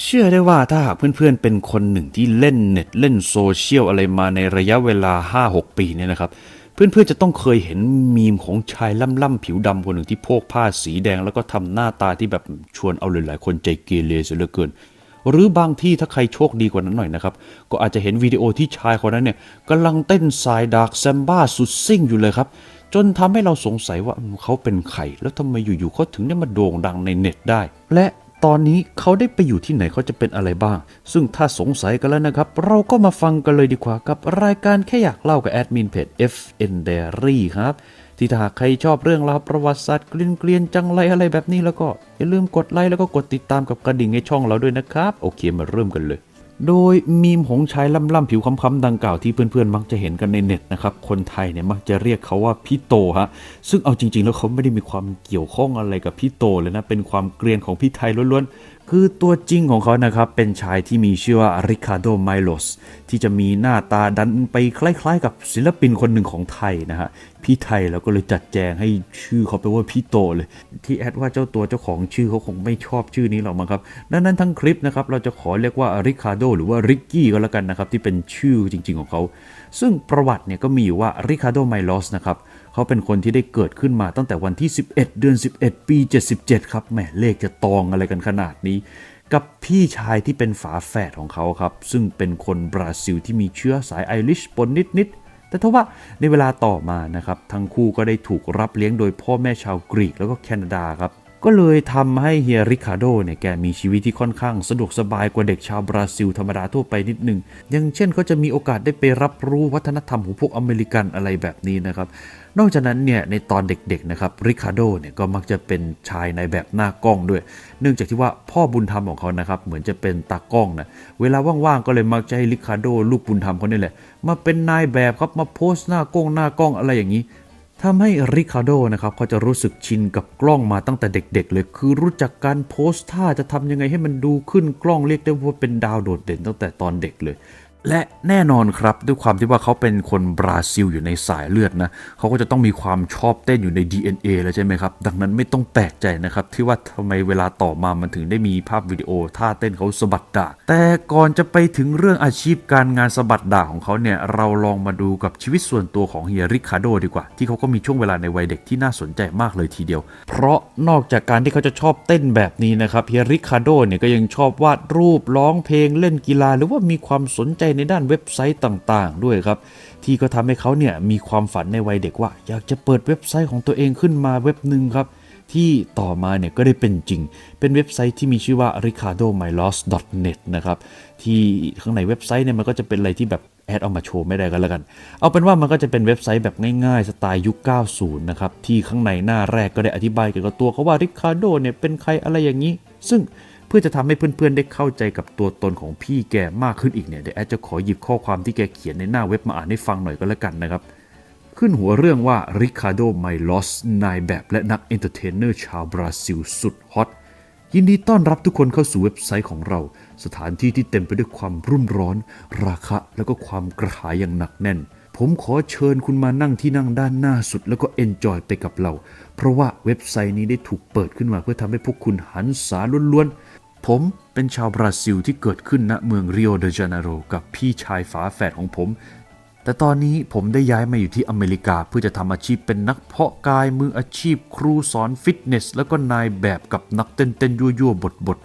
เชื่อได้ว่าถ้าหากเพื่อนๆ เป็นคนหนึ่งที่เล่นเน็ตเล่นโซเชียลอะไรมาในระยะเวลา 5-6 ปีเนี่ยนะครับ เพื่อนๆ จะต้องเคยเห็นมีมของชายล่ำๆผิวดำคนหนึ่งที่โพกผ้าสีแดง แล้วก็ทำหน้าตาที่แบบชวนเอาหลายๆคนใจเกเรเสียเหลือเกิน หรือบางที่ถ้าใครโชคดีกว่านั้นหน่อยนะครับ ก็อาจจะเห็นวิดีโอที่ชายคนนั้นเนี่ยกำลังเต้นสายดาร์กแซมบ้าสุดซิ่งอยู่เลยครับจนทำให้เราสงสัยว่าเขาเป็นใคร แล้วทำไมอยู่ๆเขาถึงได้มาโด่งดังในเน็ตได้ และ ตอนนี้เขาได้ไปอยู่ที่ไหนเขาจะเป็นอะไรบ้าง ซึ่งถ้าสงสัยกันแล้วนะครับ เราก็มาฟังกันเลยดีกว่ากับรายการแค่อยากเล่ากับแอดมินเพจ FN Diary ครับที่ถ้าใครชอบเรื่องราวประวัติศาสตร์เกลียนเกลียนๆจังไรอะไรแบบนี้แล้วก็อย่าลืมกดไลค์แล้วก็กดติดตามกับกระดิ่งในช่องเราด้วยนะครับ โอเคมาเริ่มกันเลย โดยมีมหงชายล่ำๆผิวค้ำๆดังกล่าวที่เพื่อนๆ มักจะเห็นกันในเน็ตนะครับคนไทยเนี่ยมักจะเรียกเขาว่าพี่โตฮะซึ่งเอาจริงๆ แล้วเขาไม่ได้มีความเกี่ยวข้องอะไรกับพี่โตเลยนะเป็นความเกรียนของพี่ไทยล้วนๆ คือตัวจริงของเขานะครับเป็นชายที่มีชื่อว่าริคาโดไมโลสที่จะมีหน้าตาดันไปคล้ายๆ กับศิลปินคนหนึ่งของไทยนะฮะ พี่ไทยเราก็เลยจัดแจงให้ชื่อเขาไปว่าพี่โตเลย ที่แอดว่าเจ้าตัวเจ้าของชื่อเขาคงไม่ชอบชื่อนี้หรอกมั้งครับดังนั้นทั้งคลิปนะครับเราจะขอเรียกว่าริคาโดหรือว่าริกกี้ก็แล้วกันนะครับที่เป็นชื่อจริง ๆของเขา ซึ่งประวัติเนี่ยก็มีอยู่ว่าริคาโดไมลอสนะครับเขาเป็นคนที่ได้เกิดขึ้นมาตั้งแต่วันที่ 11 เดือน 11 ปี 77 ครับแหมเลขจะตองอะไรกันขนาดนี้กับพี่ชายที่เป็นฝาแฝดของเขาครับ ซึ่งเป็นคนบราซิลที่มีเชื้อสายไอริชปนนิดๆ แต่ทว่าในเวลาต่อมานะครับทั้งคู่ก็ได้ถูกรับเลี้ยงโดยพ่อแม่ชาวกรีกแล้วก็แคนาดาครับ ก็เลยทำให้เฮียริคาโดเนี่ยแกมีชีวิตที่ค่อนข้างสะดวกสบายกว่าเด็กชาวบราซิลธรรมดาทั่วไปนิดหนึ่งอย่างเช่นเขาจะมีโอกาสได้ไปรับรู้วัฒนธรรมของพวกอเมริกันอะไรแบบนี้นะครับ นอกจากนั้นเนี่ยในตอนเด็กๆนะครับริคาโดเนี่ยก็มักจะเป็นชายในแบบหน้ากล้องด้วย เนื่องจากที่ว่าพ่อบุญธรรมของเขานะครับเหมือนจะเป็นตากล้องนะเวลาว่างๆก็เลยมักจะให้ริคาโดลูกบุญธรรมเขาเนี่ยแหละมาเป็นนายแบบครับมาโพสต์หน้ากล้องหน้ากล้องอะไรอย่างนี้ ทำให้ริคาโดนะครับเขาจะรู้สึกชินกับกล้องมาตั้งแต่เด็กๆเลย คือรู้จักการโพสท่าจะทำยังไงให้มันดูขึ้นกล้องเรียกได้ว่าเป็นดาวโดดเด่นตั้งแต่ตอนเด็กเลย และแน่นอนครับด้วยความที่ว่าเขาเป็นคนบราซิลอยู่ในสายเลือดนะเขาก็จะต้องมีความชอบเต้นอยู่ใน DNA แล้วใช่ไหมครับ ดังนั้นไม่ต้องแปลกใจนะครับ ที่ว่าทำไมเวลาต่อมามันถึงได้มีภาพวิดีโอท่าเต้นเขาสะบัดดาบแต่ก่อนจะไปถึงเรื่องอาชีพการงานสะบัดดาของเขาเนี่ยเราลองมาดูกับชีวิตส่วนตัวของเฮียริคาโดดีกว่า ที่เขาก็มีช่วงเวลาในวัยเด็กที่น่าสนใจมากเลยทีเดียว เพราะนอกจากการที่เขาจะชอบเต้นแบบนี้นะครับเฮียริคาโดเนี่ยก็ยังชอบวาดรูปร้องเพลงเล่นกีฬาหรือว่ามีความสนใจในด้านเว็บไซต์ต่างๆ ด้วยครับ ที่ก็ทำให้เขาเนี่ยมีความฝันในวัยเด็กว่า อยากจะเปิดเว็บไซต์ของตัวเองขึ้นมาเว็บหนึ่งครับ ที่ต่อมาเนี่ยก็ได้เป็นจริง เป็นเว็บไซต์ที่มีชื่อว่า ricardomylos.net นะครับที่ข้างในเว็บไซต์เนี่ยมันก็จะเป็นอะไรที่แบบแอดเอามาโชว์ไม่ได้กันแล้วกัน เอาเป็นว่ามันก็จะเป็นเว็บไซต์แบบง่ายๆ สไตล์ยุค 90 นะครับ ที่ข้างในหน้าแรกก็ได้อธิบายเกี่ยวกับตัวเขาว่า Ricardo เนี่ยเป็นใครอะไรอย่างนี้ ซึ่ง พื่อจะทำให้เพื่อนๆได้เข้าใจกับตัวตนของพี่แกมากขึ้นอีกเนี่ยเดี๋ยวแอดจะขอหยิบข้อความที่แกเขียนในหน้าเว็บมาอ่านให้ฟังหน่อยก็แล้วกันนะครับ ขึ้นหัวเรื่องว่าริคาโดไมลอสนายแบบและนักเอนเตอร์เทนเนอร์ชาวบราซิลสุดฮอตยินดีต้อนรับทุกคนเข้าสู่เว็บไซต์ของเรา สถานที่ที่เต็มไปด้วยความรุ่มร้อน ราคะแล้วก็ความกระหายอย่างหนักแน่น ผมขอเชิญคุณมานั่งที่นั่งด้านหน้าสุดแล้วก็เอนจอยไปกับเรา เพราะว่าเว็บไซต์นี้ได้ถูกเปิดขึ้นมาเพื่อทำให้พวกคุณหันษาล้วนๆ ผมเป็นชาวบราซิลที่เกิดขึ้นณเมืองริโอเดจาเนโรกับพี่ชายฝาแฝดของผม แต่ตอนนี้ผมได้ย้ายมาอยู่ที่อเมริกาเพื่อจะทำอาชีพเป็นนักเพาะกายมืออาชีพครูสอนฟิตเนส แล้วก็นายแบบกับนักเต้นเต้นยั่วยั่วบทบท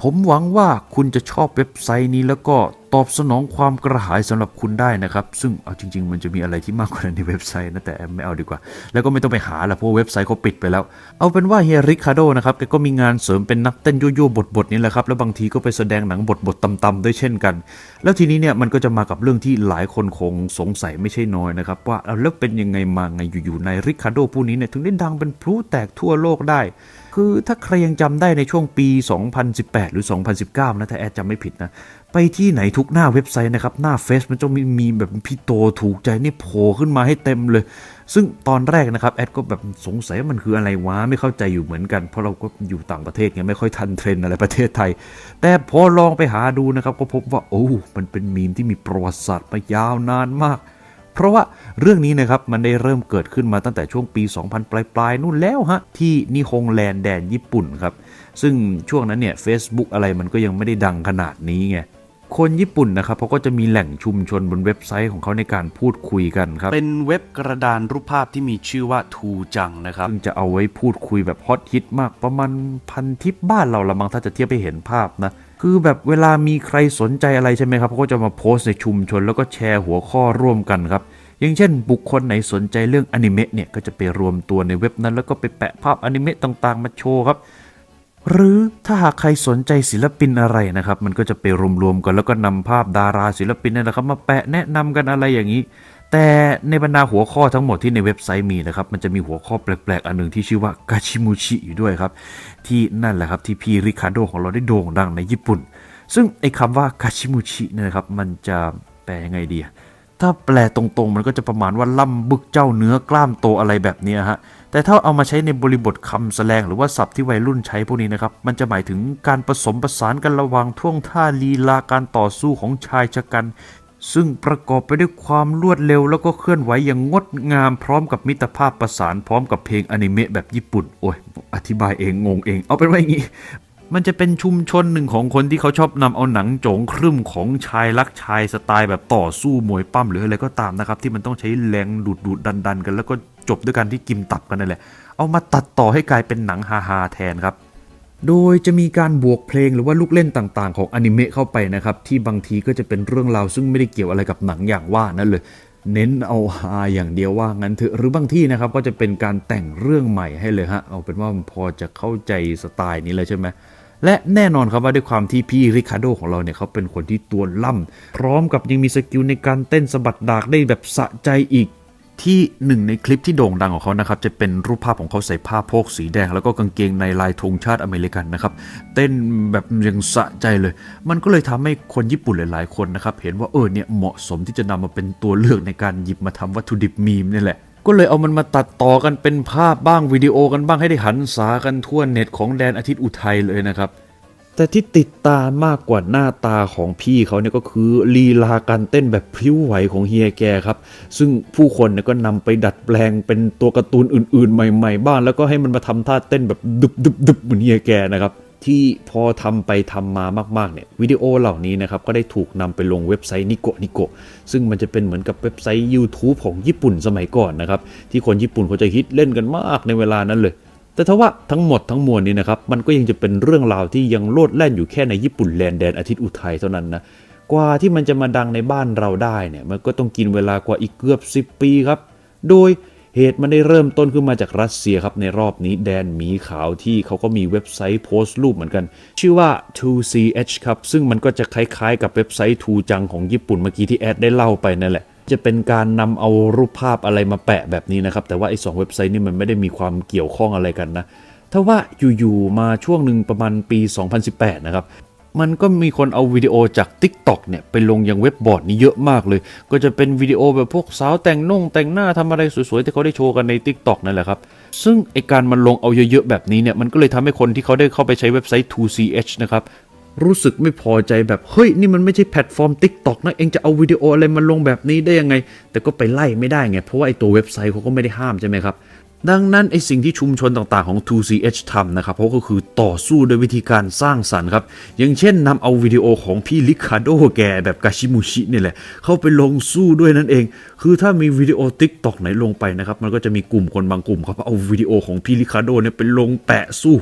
ผมหวังว่าคุณจะชอบเว็บไซต์นี้แล้วก็ ตอบสนองความกระหายสำหรับคุณได้นะครับ ซึ่งเอาจริง ๆ มันจะมีอะไรที่มากกว่านั้นในเว็บไซต์นะแต่ไม่เอาดีกว่า แล้วก็ไม่ต้องไปหาละเพราะเว็บไซต์เขาปิดไปแล้ว เอาเป็นว่าเฮียริคาโดนะครับแกก็มีงานเสริมเป็นนักเต้นยั่วๆบทๆนี่แหละครับแล้วบางทีก็ไปแสดงหนังบทๆตำๆด้วยเช่นกัน แล้วทีนี้เนี่ยมันก็จะมากับเรื่องที่หลายคนคงสงสัยไม่ใช่น้อยนะครับว่าแล้วเป็นยังไงมาไงอยู่ๆในริคาโดผู้นี้เนี่ยถึงได้ดังเป็นพลุแตกทั่วโลกได้คือถ้าใครยังจำได้ในช่วงปี 2018 หรือ 2019 นะ ถ้าแอดจำไม่ผิดนะ ไปที่ไหนทุกหน้าเว็บไซต์นะครับ หน้าเฟซมันจะมีมีแบบพี่โตถูกใจนี่โผล่ขึ้นมาให้เต็มเลย ซึ่งตอนแรกนะครับ แอดก็แบบสงสัยมันคืออะไรวะ ไม่เข้าใจอยู่เหมือนกัน เพราะเราก็อยู่ต่างประเทศไงไม่ค่อยทันเทรนอะไรประเทศไทย แต่พอลองไปหาดูนะครับ ก็พบว่าโอ้ มันเป็นมีมที่มีประวัติศาสตร์มายาวนานมากเพราะว่าเรื่องนี้นะครับมันได้เริ่มเกิดขึ้นมาตั้งแต่ช่วงปี 2000 ปลายๆ นู่นแล้วฮะ ที่นิฮงแลนด์แดนญี่ปุ่นครับ ซึ่งช่วงนั้นเนี่ย Facebook อะไรมันก็ยังไม่ได้ดังขนาดนี้ไง คนญี่ปุ่นนะครับเขาก็จะมีแหล่งชุมชนบนเว็บไซต์ของเขาในการพูดคุยกันครับ เป็นเว็บกระดานรูปภาพที่มีชื่อว่าทูจังนะครับ ซึ่งจะเอาไว้พูดคุยแบบฮอตฮิตมากประมาณพันทิปบ้านเราละมั้งถ้าจะเทียบไปเห็นภาพนะ คือแบบเวลามีใครสนใจอะไรใช่ไหมครับเขาก็จะมาโพสต์ในชุมชนแล้วก็แชร์หัวข้อร่วมกันครับอย่างเช่น บุคคลไหนสนใจเรื่องอนิเมะเนี่ยก็จะไปรวมตัวในเว็บนั้น แล้วก็ไปแปะภาพอนิเมะต่างๆ มาโชว์ครับ หรือถ้าหากใครสนใจศิลปินอะไรนะครับ มันก็จะไปรวมๆกันแล้วก็นำภาพดาราศิลปินนั่นแหละครับ มาแปะแนะนำกันอะไรอย่างนี้ แต่ในบรรดาหัวข้อทั้งหมดที่ในเว็บไซต์มีนะครับ มันจะมีหัวข้อแปลกๆ อันหนึ่งที่ชื่อว่ากาชิมูชิอยู่ด้วยครับ ที่นั่นแหละครับที่พี่ริคาโดของเราได้โด่งดังในญี่ปุ่น ซึ่งไอ้คำว่ากาชิมูชิเนี่ยนะครับมันจะแปลยังไงดีอะถ้าแปลตรงๆ มันก็จะประมาณว่าล่ำบึกเจ้าเนื้อกล้ามโตอะไรแบบนี้ฮะ แต่ถ้าเอามาใช้ในบริบทคำแสดงหรือว่าศัพท์ที่วัยรุ่นใช้พวกนี้นะครับ มันจะหมายถึงการผสมผสานกันระหว่างท่วงท่าลีลาการต่อสู้ของชายชะกัน ซึ่งประกอบไปด้วยความรวดเร็วแล้วก็เคลื่อนไหวอย่างงดงามพร้อมกับมิตรภาพประสานพร้อมกับเพลงอนิเมะแบบญี่ปุ่น โอ้ย อธิบายเองงงเอง เอาเป็นว่าอย่างนี้ มันจะเป็นชุมชนหนึ่งของคนที่เขาชอบนำเอาหนังโจงครึ่มของชายรักชายสไตล์แบบต่อสู้มวยปั้มหรืออะไรก็ตามนะครับที่มันต้องใช้แรงดูดดูดดันดันกันแล้วก็ จบด้วยการที่กิมตับกันนั่นแหละ เอามาตัดต่อให้กลายเป็นหนังฮาฮาๆแทนครับ โดยจะมีการบวกเพลงหรือว่าลูกเล่นต่างๆ ของอนิเมะเข้าไปนะครับที่บางทีก็จะเป็นเรื่องราวซึ่งไม่ได้เกี่ยวอะไรกับหนังอย่างว่านั่นเลยเน้นเอาฮาอย่างเดียวว่างั้นเถอะหรือบางที่นะครับก็จะเป็นการแต่งเรื่องใหม่ให้เลยฮะเอาเป็นว่าพอจะเข้าใจสไตล์นี้เลยใช่ไหมและแน่นอนครับว่าด้วยความที่พี่ริคาโดของเราเนี่ยเขาเป็นคนที่ตัวล่ำพร้อมกับยังมีสกิลในการเต้นสะบัดดากได้แบบสะใจอีก ที่หนึ่งในคลิปที่โด่งดังของเขานะครับจะเป็นรูปภาพของเขาใส่ผ้าโพกสีแดง แล้วก็กางเกงในลายธงชาติอเมริกันนะครับเต้นแบบยังสะใจเลย มันก็เลยทำให้คนญี่ปุ่นหลาย ๆ คนนะครับเห็นว่าเออเนี่ยเหมาะสมที่จะนำมาเป็นตัวเลือกในการหยิบมาทำวัตถุดิบมีมนี่แหละก็เลยเอามันมาตัดต่อกันเป็นภาพบ้างวิดีโอกันบ้างให้ได้หันษากันทั่วเน็ตของแดนอาทิตย์อุทัยเลยนะครับ แต่ที่ติดตามากกว่าหน้าตาของพี่เขาเนี่ยก็คือลีลาการเต้นแบบพริ้วไหวของเฮียแกครับ ซึ่งผู้คนเนี่ยก็นำไปดัดแปลงเป็นตัวการ์ตูนอื่น ๆ ใหม่ ๆ บ้างแล้วก็ให้มันมาทำท่าเต้นแบบดุบดุบดุบเหมือนเฮียแกนะครับที่พอทำไปทำมามากๆเนี่ยวิดีโอเหล่านี้นะครับก็ได้ถูกนำไปลงเว็บไซต์นิโกะนิโกะซึ่งมันจะเป็นเหมือนกับเว็บไซต์ YouTube ของญี่ปุ่นสมัยก่อนนะครับที่คนญี่ปุ่นเขาจะฮิตเล่นกันมากในเวลานั้นเลย แต่ทว่าทั้งหมดทั้งมวลนี้นะครับมันก็ยังจะเป็นเรื่องราวที่ยังโลดแล่นอยู่แค่ในญี่ปุ่นแลนแดนอาทิตย์อุทัยเท่านั้นนะกว่าที่มันจะมาดังในบ้านเราได้เนี่ยมันก็ต้องกินเวลากว่าอีกเกือบ 10 ปีครับ โดยเหตุมันได้เริ่มต้นขึ้นมาจากรัสเซียครับในรอบนี้แดนหมีขาวที่เขาก็มีเว็บไซต์โพสต์รูปเหมือนกัน ชื่อว่า 2ch ครับซึ่งมันก็จะคล้ายๆ กับเว็บไซต์ทูจังของญี่ปุ่นเมื่อกี้ที่แอดได้เล่าไปนั่นแหละ จะเป็นการนำเอารูปภาพอะไรมาแปะแบบนี้นะครับ แต่ว่าไอ้สองเว็บไซต์นี่มันไม่ได้มีความเกี่ยวข้องอะไรกันนะถ้าว่าอยู่ๆมาช่วงหนึ่งประมาณปี 2018 นะครับมันก็มีคนเอาวิดีโอจาก TikTok เนี่ยไปลงยังเว็บบอร์ดนี้เยอะมากเลย ก็จะเป็นวิดีโอแบบพวกสาวแต่งนุ่งแต่งหน้าทำอะไรสวยๆ ที่เขาได้โชว์กันใน TikTok นั่นแหละครับ ซึ่งไอการมันลงเอาเยอะๆ แบบนี้เนี่ย มันก็เลยทำให้คนที่เขาได้เข้าไปใช้เว็บไซต์ 2ch นะครับ รู้สึกไม่พอใจแบบ เฮ้ย นี่มันไม่ใช่แพลตฟอร์ม TikTok นะ เองจะเอาวิดีโออะไรมาลงแบบนี้ได้ยังไง แต่ก็ไปไล่ไม่ได้ไง เพราะว่าไอตัวเว็บไซต์เขาก็ไม่ได้ห้ามใช่ไหมครับ ดังนั้นไอสิ่งที่ชุมชนต่างๆของ 2CH ทำนะครับเขาก็คือต่อสู้โดยวิธีการสร้างสรรค์ครับ อย่างเช่นนำเอาวิดีโอของพี่ลิคาโดแกแบบกาชิมุชินี่แหละ เข้าไปลงสู้ด้วยนั่นเอง คือถ้ามีวิดีโอ TikTok ไหนลงไปนะครับมันก็จะมีกลุ่มคนบางกลุ่มครับเอาวิดีโอของพี่ลิคาโดเนี่ยไปลงแปะสู้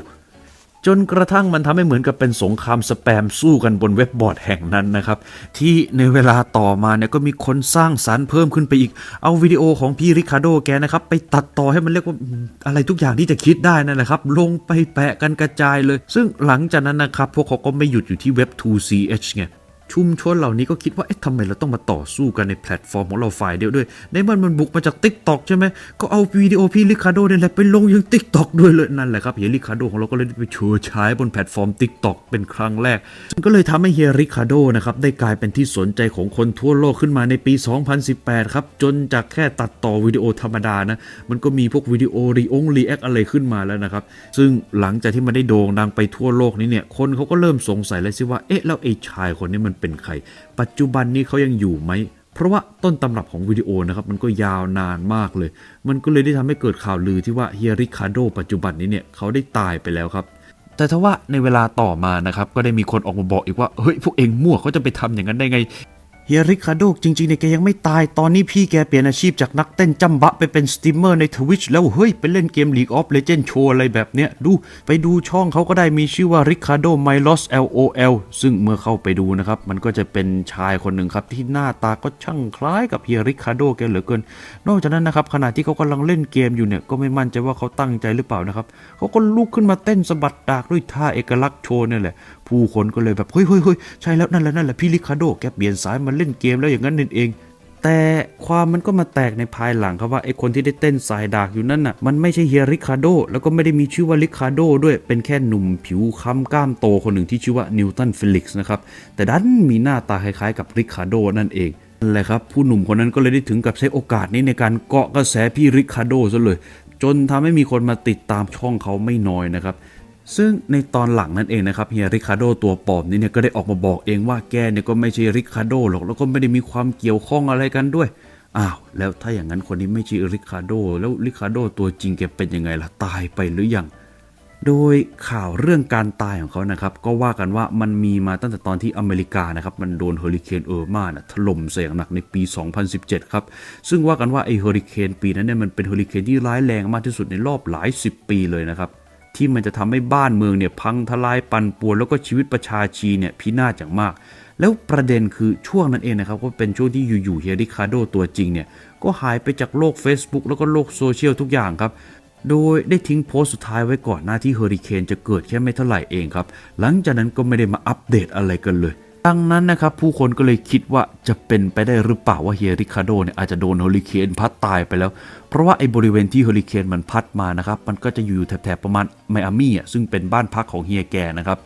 จนกระทั่งมันทำให้เหมือนกับเป็นสงครามสแปมสู้กันบนเว็บบอร์ดแห่งนั้นนะครับ ที่ในเวลาต่อมาเนี่ยก็มีคนสร้างสรรค์เพิ่มขึ้นไปอีก เอาวิดีโอของพี่ริคาโดแกนะครับ ไปตัดต่อให้มันเรียกว่าอืมอะไรทุกอย่างที่จะคิดได้นั่นแหละครับ ลงไปแปะกันกระจายเลย ซึ่งหลังจากนั้นนะครับ พวกเขาก็ไม่หยุดอยู่ที่เว็บ 2ch ไง ชุมชนเหล่านี้ก็คิดว่าเอ๊ะทำไมเราต้องมาต่อสู้กันในแพลตฟอร์มของเราฝ่ายเดียวด้วย ในมันมันบุกมาจาก t ิ k t o k ใช่ไหมก็เอาวิดีโอพี่ลิคาโดเนี่ยแหละไปลงยัง t ิ k t o k ด้วยเลยนั่นแหละครับเฮียริคาโดของเราก็เลยได้ไปโชว์ฉายบนแพลตฟอร์ม t ิ k t o k เป็นครั้งแรกก็เลยทำให้เฮียริคาโดนะครับได้กลายเป็นที่สนใจของคนทั่วโลกขึ้นมาในปี 2018 ครับจนจากแค่ตัดต่อวิดีโอธรรมดานะมันก็มีพวกวิดีโอรีองรีแอคอะไรขึ้นมาแล้วนะครับซึ่งหลังจากที่มันได้โด่งดังไปทั่วโลกนี้เนี่ยคนเขาก็เริ่มสงสัยแล้วสิว่าเอ๊ะแล้วไอ้ชายคนนี้มันเป็นใคร ปัจจุบันนี้เขายังอยู่ไหม เพราะว่าต้นตำรับของวิดีโอนะครับมันก็ยาวนานมากเลย มันก็เลยได้ทำให้เกิดข่าวลือที่ว่าเฮียริคาโดปัจจุบันนี้เนี่ยเขาได้ตายไปแล้วครับแต่ทว่าในเวลาต่อมานะครับก็ได้มีคนออกมาบอกอีกว่าเฮ้ยพวกเองมั่วเขาจะไปทำอย่างนั้นได้ไง เฮียริคาโดจริงๆเนี่ยแกยังไม่ตายตอนนี้พี่แกเปลี่ยนอาชีพจากนักเต้นจำบะไปเป็นสตรีมเมอร์ในทวิชแล้วเฮ้ย ไปเล่นเกม League of Legends โชว์อะไรแบบเนี้ย ดูไปดูช่องเขาก็ได้มีชื่อว่า Ricardo Milos LOL ซึ่งเมื่อเข้าไปดูนะครับ มันก็จะเป็นชายคนหนึ่งครับ ที่หน้าตาก็ช่างคล้ายกับเฮียริคาโดแกเหลือเกิน นอกจากนั้นนะครับขณะที่เขากำลังเล่นเกมอยู่เนี่ยก็ไม่มั่นใจว่าเขาตั้งใจหรือเปล่านะครับเขาก็ลุกขึ้นมาเต้นสะบัดดากด้วยท่าเอกลักษณ์โชว์นี่แหละผู้คนก็เลยแบบเฮ้ยเฮ้ยเฮ้ยใช่แล้วนั่นแหละนั่นแหละพี่ริคาโดแกเปลี่ยนสายมาเล่นเกมแล้วอย่างนั้นนั่นเอง แต่ความมันก็มาแตกในภายหลังครับว่าไอ้คนที่ได้เต้นสายดากอยู่นั่นน่ะมันไม่ใช่เฮียริคาโด แล้วก็ไม่ได้มีชื่อว่าริคาโดด้วยเป็นแค่หนุ่มผิวค้ำกล้ามโตคนหนึ่งที่ชื่อว่านิวตันเฟลิกซ์นะครับแต่ดันมีหน้าตาคล้ายๆ กับริคาโดนั่นเองนั่นแหละครับผู้หนุ่มคนนั้นก็เลยได้ถึงกับใช้โอกาสนี้ในการเกาะกระแสพี่ริคาโดซะเลย จนทำให้มีคนมาติดตามช่องเขาไม่น้อยนะครับ ซึ่งในตอนหลังนั่นเองนะครับเฮียริคาโดตัวปอมนี้เนี่ยก็ได้ออกมาบอกเองว่าแกเนี่ยก็ไม่ใช่ริคาโดหรอกแล้วก็ไม่ได้มีความเกี่ยวข้องอะไรกันด้วยอ้าวแล้วถ้าอย่างนั้นคนนี้ไม่ใช่ริคาโด แล้วริคาโดตัวจริงแกเป็นยังไงล่ะตายไปหรือยังโดยข่าวเรื่องการตายของเขานะครับ ก็ว่ากันว่ามันมีมาตั้งแต่ตอนที่อเมริกานะครับ มันโดนเฮอริเคนเออร์มานะถล่มเสียงหนักในปี 2017 ครับ ซึ่งว่ากันว่าไอเฮอริเคนปีนั้นเนี่ยมันเป็นเฮอริเคนที่ร้ายแรงมากที่สุดในรอบหลาย 10 ปีเลยนะครับ ที่มันจะทำให้บ้านเมืองเนี่ยพังทลายปั่นป่วนแล้วก็ชีวิตประชาชีเนี่ยพินาศอย่างมาก แล้วประเด็นคือช่วงนั้นเองนะครับก็เป็นช่วงที่อยู่ๆเฮียริคาโดตัวจริงเนี่ยก็หายไปจากโลก Facebook แล้วก็โลกโซเชียลทุกอย่างครับโดยได้ทิ้งโพสต์สุดท้ายไว้ก่อนหน้าที่เฮอริเคนจะเกิดแค่ไม่เท่าไหร่เองครับ หลังจากนั้นก็ไม่ได้มาอัปเดตอะไรกันเลย ดังนั้นนะครับผู้คนก็เลยคิดว่าจะเป็นไปได้หรือเปล่าว่าเฮียริคาโดเนี่ยอาจจะโดนเฮอริเคนพัดตายไปแล้ว เพราะว่าไอ้บริเวณที่เฮอริเคนมันพัดมานะครับมันก็จะอยู่แถบๆประมาณไมอามี่อะซึ่งเป็นบ้านพักของเฮียแกนะครับ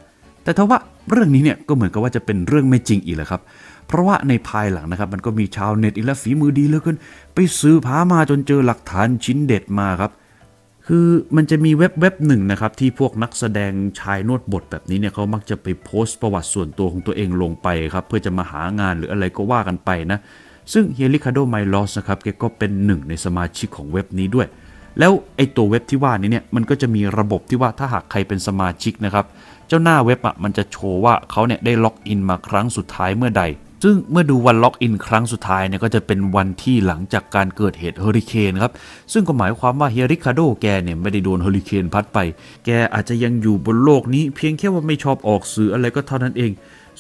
แต่ทว่าเรื่องนี้เนี่ยก็เหมือนกับว่าจะเป็นเรื่องไม่จริงอีกแล้วครับเพราะว่าในภายหลังนะครับมันก็มีชาวเน็ตอีกแล้วฝีมือดีเหลือเกินไปซื้อพามาจนเจอหลักฐานชิ้นเด็ดมาครับ คือมันจะมีเว็บเว็บหนึ่งนะครับ ที่พวกนักแสดงชายนวดบทแบบนี้เนี่ยเขามักจะไปโพสต์ประวัติส่วนตัวของตัวเองลงไปครับ เพื่อจะมาหางานหรืออะไรก็ว่ากันไปนะ ซึ่งเฮลิคาโดไมลอสนะครับแกก็เป็นหนึ่งในสมาชิกของเว็บนี้ด้วย แล้วไอตัวเว็บที่ว่านี้เนี่ยมันก็จะมีระบบที่ว่าถ้าหากใครเป็นสมาชิกนะครับ เจ้าหน้าเว็บอะมันจะโชว์ว่าเขาเนี่ยได้ล็อกอินมาครั้งสุดท้ายเมื่อใด ซึ่งเมื่อดูวันล็อกอินครั้งสุดท้ายเนี่ยก็จะเป็นวันที่หลังจากการเกิดเหตุเฮอริเคนครับ ซึ่งก็หมายความว่าเฮริคาโดแกเนี่ยไม่ได้โดนเฮอริเคนพัดไป แกอาจจะยังอยู่บนโลกนี้ เพียงแค่ว่าไม่ชอบออกสื่ออะไรก็เท่านั้นเอง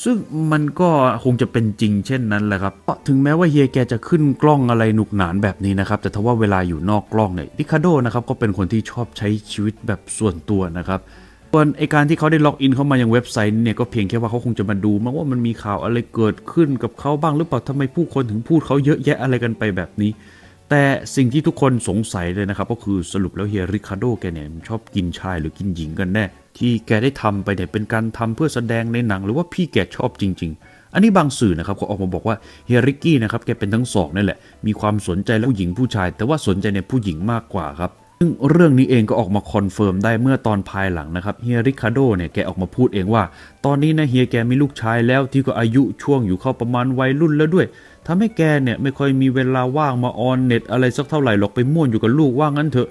ซึ่งมันก็คงจะเป็นจริงเช่นนั้นแหละครับ ถึงแม้ว่าเฮียแกจะขึ้นกล้องอะไรหนุกหนานแบบนี้นะครับ แต่ทว่าเวลาอยู่นอกกล้องเนี่ยริคาโดนะครับก็เป็นคนที่ชอบใช้ชีวิตแบบส่วนตัวนะครับ ส่วนไอการที่เขาได้ล็อกอินเข้ามายังเว็บไซต์เนี่ยก็เพียงแค่ว่าเขาคงจะมาดูมั้งว่ามันมีข่าวอะไรเกิดขึ้นกับเขาบ้างหรือเปล่าทำไมผู้คนถึงพูดเขาเยอะแยะอะไรกันไปแบบนี้ แต่สิ่งที่ทุกคนสงสัยเลยนะครับก็คือสรุปแล้วเฮียริคาโดแกเนี่ยชอบกินชายหรือกินหญิงกันแน่ที่แกได้ทำไปเนี่ยเป็นการทำเพื่อแสดงในหนังหรือว่าพี่แกชอบจริงๆอันนี้บางสื่อนะครับเขาออกมาบอกว่าเฮียริกกี้นะครับแกเป็นทั้งสองนั่นแหละ มีความสนใจแล้วผู้หญิงผู้ชาย แต่ว่าสนใจในผู้หญิงมากกว่าครับ ซึ่งเรื่องนี้เองก็ออกมาคอนเฟิร์มได้เมื่อตอนภายหลังนะครับเฮียริคาโดเนี่ยแกออกมาพูดเองว่า ตอนนี้นะเฮียแกมีลูกชายแล้วที่ก็อายุช่วงอยู่เข้าประมาณวัยรุ่นแล้วด้วยทำให้แกเนี่ยไม่ค่อยมีเวลาว่างมาออนเน็ตอะไรสักเท่าไหร่หรอกไปม่วนอยู่กับลูกว่างั้นเถอะ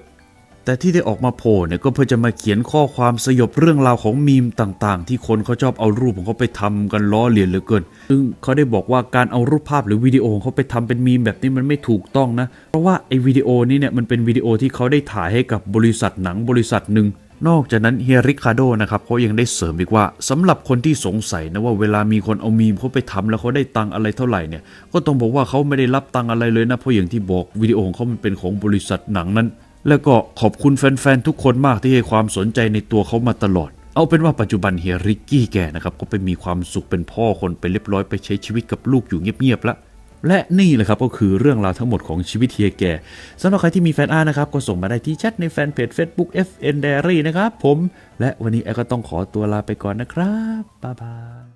แต่ที่ได้ออกมาโผล่เนี่ยก็เพื่อจะมาเขียนข้อความสยบเรื่องราวของมีมต่างๆ ที่คนเขาชอบเอารูปของเขาไปทำกันล้อเลียนเหลือเกิน ซึ่งเขาได้บอกว่าการเอารูปภาพหรือวิดีโอของเขาไปทำเป็นมีมแบบนี้มันไม่ถูกต้องนะ เพราะว่าไอ้วิดีโอนี้เนี่ยมันเป็นวิดีโอที่เขาได้ถ่ายให้กับบริษัทหนังบริษัทหนึ่งนอกจากนั้นเฮียริคาโดนะครับเขายังได้เสริมอีกว่าสำหรับคนที่สงสัยนะว่าเวลามีคนเอามีมเขาไปทำแล้วเขาได้ตังอะไรเท่าไหร่เนี่ยก็ต้องบอกว่าเขาไม่ได้รับตังอะไรเลยนะเพราะอย่างที่บอกวิดีโอของเขามันเป็นของบริษัทหนังนั้น แล้วก็ขอบคุณแฟนๆทุกคนมากที่ให้ความสนใจในตัวเขามาตลอด เอาเป็นว่าปัจจุบันเฮียริกกี้แกนะครับก็ไปมีความสุขเป็นพ่อคนไปเรียบร้อยไปใช้ชีวิตกับลูกอยู่เงียบๆล้วและนี่แหละครับก็คือเรื่องราวทั้งหมดของชีวิตเฮียแกสำหรับใครที่มีแฟนอาร์นะครับก็ส่งมาได้ที่แชทในแฟนเพจ Facebook FN Diary นะครับผม และวันนี้แอร์ก็ต้องขอตัวลาไปก่อนนะครับบ๊ายบาย